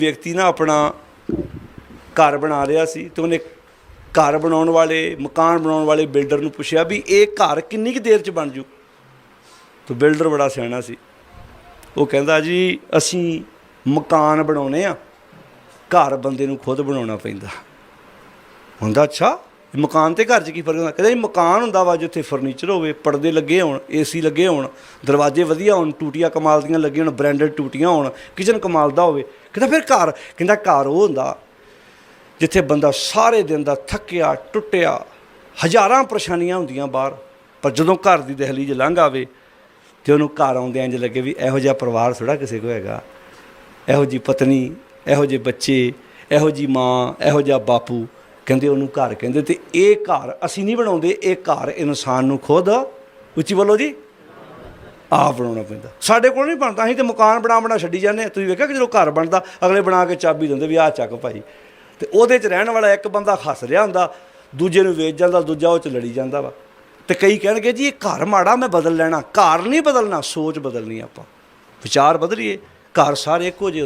ਵਿਅਕਤੀ ਨਾ ਆਪਣਾ ਘਰ ਬਣਾ ਰਿਹਾ ਸੀ ਤੇ ਉਹਨੇ ਘਰ ਬਣਾਉਣ ਵਾਲੇ, ਮਕਾਨ ਬਣਾਉਣ ਵਾਲੇ ਬਿਲਡਰ ਨੂੰ ਪੁੱਛਿਆ ਵੀ ਇਹ ਘਰ ਕਿੰਨੀ ਕੁ ਦੇਰ ਚ ਬਣ ਜੂ? ਤੇ ਬਿਲਡਰ ਬੜਾ ਸਿਆਣਾ ਸੀ। ਉਹ ਕਹਿੰਦਾ ਜੀ, ਅਸੀਂ ਮਕਾਨ ਬਣਾਉਨੇ ਆ, ਘਰ ਬੰਦੇ ਨੂੰ ਖੁਦ ਬਣਾਉਣਾ ਪੈਂਦਾ। ਹੁੰਦਾ ਅੱਛਾ। ਮਕਾਨ ਤੇ ਘਰ 'ਚ ਕੀ ਫ਼ਰਕ ਹੁੰਦਾ? ਕਹਿੰਦਾ ਜੀ ਮਕਾਨ ਹੁੰਦਾ ਵਾ ਜਿੱਥੇ ਫਰਨੀਚਰ ਹੋਵੇ, ਪਰਦੇ ਲੱਗੇ ਹੋਣ ਏਸੀ ਲੱਗੇ ਹੋਣ, ਦਰਵਾਜ਼ੇ ਵਧੀਆ ਹੋਣ, ਟੂਟੀਆਂ ਕਮਾਲ ਦੀਆਂ ਲੱਗੀਆਂ ਹੋਣ ਬ੍ਰਾਂਡਡ ਟੂਟੀਆਂ ਹੋਣ ਕਿਚਨ ਕਮਾਲ ਦਾ ਹੋਵੇ। ਕਹਿੰਦਾ ਫਿਰ ਘਰ, ਕਹਿੰਦਾ ਘਰ ਉਹ ਹੁੰਦਾ ਜਿੱਥੇ ਬੰਦਾ ਸਾਰੇ ਦਿਨ ਦਾ ਥੱਕਿਆ, ਟੁੱਟਿਆ, ਹਜ਼ਾਰਾਂ ਪਰੇਸ਼ਾਨੀਆਂ ਹੁੰਦੀਆਂ ਬਾਹਰ, ਪਰ ਜਦੋਂ ਘਰ ਦੀ ਦਹਲੀਜ਼ ਲੰਘ ਆਵੇ ਤੇ ਉਹਨੂੰ ਘਰ ਆਉਂਦਿਆਂ ਇੰਜ ਲੱਗੇ ਵੀ ਇਹੋ ਜਿਹਾ ਪਰਿਵਾਰ ਥੋੜਾ ਕਿਸੇ ਕੋ ਹੈਗਾ। ਇਹੋ ਜੀ ਪਤਨੀ, ਇਹੋ ਜਿਹੇ ਬੱਚੇ, ਇਹੋ ਜੀ ਮਾਂ, ਇਹੋ ਜਿਹਾ ਬਾਪੂ ਕਹਿੰਦੇ ਉਹਨੂੰ ਘਰ ਕਹਿੰਦੇ ਤੇ ਇਹ ਘਰ ਅਸੀਂ ਨਹੀਂ ਬਣਾਉਂਦੇ, ਇਹ ਘਰ ਇਨਸਾਨ ਨੂੰ ਖੁਦ ਉੱਚੀ ਬੋਲੋ ਜੀ, ਆਪ ਬਣਾਉਣਾ ਪੈਂਦਾ। ਸਾਡੇ ਕੋਲ ਨਹੀਂ ਬਣਦਾ, ਅਸੀਂ ਤੇ ਮਕਾਨ ਬਣਾ ਬਣਾ ਛੱਡੀ ਜਾਂਦੇ ਤੁਸੀਂ ਵੇਖਿਆ ਕਿ ਜਦੋਂ ਘਰ ਬਣਦਾ, ਅਗਲੇ ਬਣਾ ਕੇ ਚਾਬੀ ਦਿੰਦੇ ਵੀ ਆਹ ਚੱਕ ਭਾਈ। ਤੇ ਉਹਦੇ 'ਚ ਰਹਿਣ ਵਾਲਾ ਇੱਕ ਬੰਦਾ ਹੱਸ ਰਿਹਾ ਹੁੰਦਾ, ਦੂਜੇ ਨੂੰ ਵੇਚ ਜਾਂਦਾ, ਦੂਜਾ ਉਹ 'ਚ ਲੜੀ ਜਾਂਦਾ ਵਾ। ਤੇ ਕਈ ਕਹਿਣਗੇ ਜੀ, ਇਹ ਘਰ ਮਾੜਾ, ਮੈਂ ਬਦਲ ਲੈਣਾ। ਘਰ ਨਹੀਂ ਬਦਲਣਾ, ਸੋਚ ਬਦਲਣੀ ਆਪਾਂ। ਵਿਚਾਰ ਬਦਲੀਏ, ਘਰ ਸਾਰੇ ਇੱਕੋ ਜਿਹੇ